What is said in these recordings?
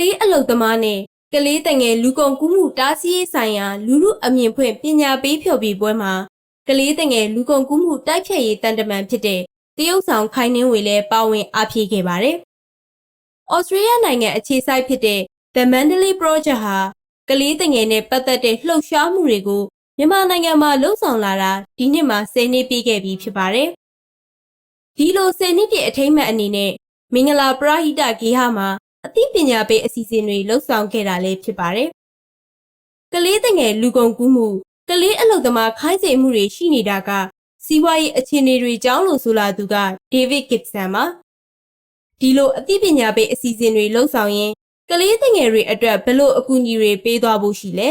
လေးအလုတ်သမားနဲ့ကလေးတငယ်လူကုန်ကူးမှုတားဆီးရေးဆိုင်ရာလူလူအမြင်ဖွင့်ပညာပေးဖျော်ဖြေပွဲမှာကလေးတငယ်လူကုန်ကူးမှုတိုက်ဖျက်ရေးတန်တမန်ဖြစ်တဲ့တရုတ်ဆောင်ခိုင်နှင်းဝေလည်းပါဝင်အားဖြည့်ခဲ့ပါတယ်။ဩစတြေးလျနိုင်ငံအခြေစိုက်ဖြစ်တဲ့ The Mandalay Project ဟာကလေးတငယ်နဲ့ပတ်သက်တဲ့လှုပ်ရှားမှုတွေကိုမြန်မာနိုင်ငံမှာလှုံ့ဆော်လာတာဒီနှစ်မှာ10နှစ်ပြည့်ခဲ့ပြီဖြစ်ပါတယ်။ဒီလို10နှစ်ပြည့်အထိမ်းအမှတ်အနေနဲ့မင်္ဂလာပရဟိတဂေဟာမှာ အသိပညာပေးအစီအစဉ်တွေလှုပ်ဆောင်ခဲ့တာလည်းဖြစ်ပါတယ်။ကလေးတငယ်လူကုန်ကူးမှုကလေးအလုသမားခိုင်းစေမှုတွေရှိနေတာကစီးပွားရေးအခြေအနေတွေကြောင်းလို့ဆိုလာသူကဒေးဗစ်ကစ်ဆန်ပါဒီလိုအသိပညာပေးအစီအစဉ်တွေလှုပ်ဆောင်ရင်ကလေးတငယ်တွေအတွက်ဘယ်လိုအကူအညီတွေပေးသွားဖို့ရှိလဲ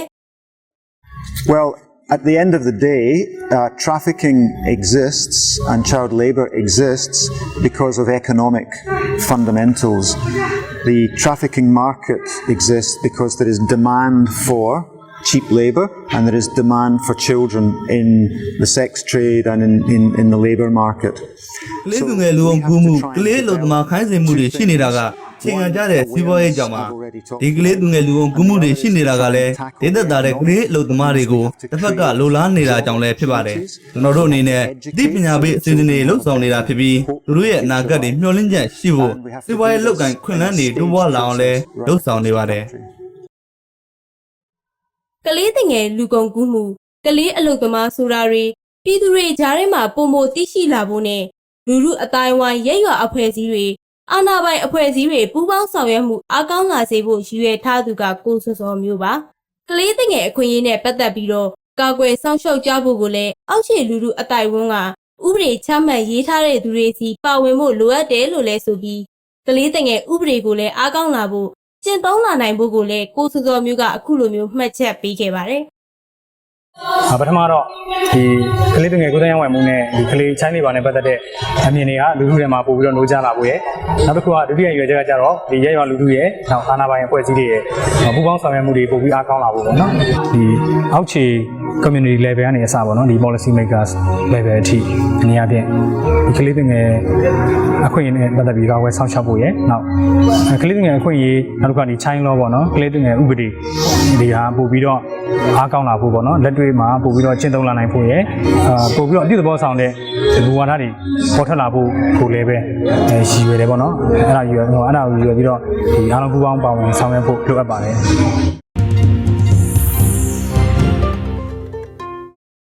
Well, at the end of the day, uh, trafficking exists and child labour exists because of economic fundamentals. The trafficking market exists because there is demand for cheap labour and there is demand for children in the sex trade and in, in, in the labour market. ကလေးသူငယ်လူအောင်ကူးမှုကလေးလူသမားခိုင်းစေမှုတွေရှိနေတာက ချိန်ခံကြတဲ့စီးပွားရေးကြောင့်ပါဒီကလေးသူငယ်လူအောင်ကူးမှုတွေရှိနေတာကလည်းဒေသသားတဲ့ကလေးလူသမားတွေကိုတစ်ဖက်ကလိုလားနေတာကြောင့်လည်းဖြစ်ပါတယ်ကျွန်တော်တို့အနေနဲ့ဒီပညာပေးအစီအစဉ်တွေလှုပ်ဆောင်နေတာဖြစ်ပြီးသူတို့ရဲ့အနာဂတ်တွေမျှော်လင့်ချက်ရှိဖို့စီးပွားရေးလုပ်ကိုင်ခွင့်လန်းတွေတိုးပွားလာအောင်လည်းလှုပ်ဆောင်နေပါတယ်ကလေးတငယ်လူကုန်ကူးမှုကလေးအလုသမားဆိုတာတွေပြည်သူတွေကြားထဲမှာပုံမသိရှိလာဖို့နဲ့လူလူအတိုင်းဝိုင်းရဲရွာအဖွဲ့အစည်းတွေ အာဏာပိုင်အဖွဲ့အစည်းတွေပူးပေါင်းဆောင်ရွက်မှုအကောင်းလာစေဖို့ရည်ရွယ်ထားသူကကိုစောစောမျိုးပါကလေးတငယ်အခွင့်အရေးနဲ့ပတ်သက်ပြီးတော့ကာကွယ်ဆောင်ရှောက်ကြဖို့ကိုလည်းအောက်ခြေလူလူအတိုင်းဝန်းကဥပဒေချမှတ်ရေးထားတဲ့သူတွေစီပါဝင်ဖို့လိုအပ်တယ်လို့လဲဆိုပြီးကလေးတငယ်ဥပဒေကိုလည်းအားကောင်းလာဖို့ကျင့်သုံးလာနိုင်ဖို့ကိုလည်းကိုစောစောမျိုးကအခုလိုမျိုးမှတ်ချက်ပေးခဲ့ပါတယ်အာ ပထမတော့ဒီကလေးတငယ်ကိုယ်တိုင်ရောက်ဝင်မှုနဲ့ဒီကလေးချိုင်းလေးပါနဲ့ပတ်သက်တဲ့အမြင်တွေကလူလူတွေမှာပို့ပြီးတော့နိုးကြလာဖို့ရယ်နောက်တစ်ခုကဒုတိယရွယ်ချက်ကကြတော့ဒီရဲရွာလူလူရဲ့နောက်အာနာပိုင်အဖွဲ့အစည်းတွေရဲ့ပူးပေါင်းဆောင်ရွက်မှုတွေပို့ပြီးအားကောင်းလာဖို့ပေါ့နော်ဒီအောက်ခြေ community level ကနေအစပေါ့နော်ဒီ policy makers level အထိအနေအချင်းဒီကလေးတငယ်အခွင့်အရေးနဲ့ပတ်သက်ပြီးကာကွယ်ဆောင်ရှောက်ဖို့ရယ်နောက်ကလေးတငယ်အခွင့်အရေးနောက်တစ်ခုကဒီ child law ပေါ့နော်ကလေးတငယ်ဥပဒေဒီဟာပို့ပြီးတော့ အားကောင်းလာဖို့ပေါ့နော်လက်တွေ့မှာပို့ပြီးတော့ကျင့်သုံးလာနိုင်ဖို့ရယ်အာပို့ပြီးတော့အပြုသဘောဆောင်တဲ့လူဝါဒတွေပေါ်ထွက်လာဖို့ကိုလည်းပဲအဲရည်ရွယ်တယ်ပေါ့နော်အဲ့ဒါရည်ရွယ်အဲ့ဒါကိုရည်ရွယ်ပြီးတော့ဒီအားလုံးပူးပေါင်းပါဝင်ဆောင်ရွက်ဖို့လိုအပ်ပါတယ်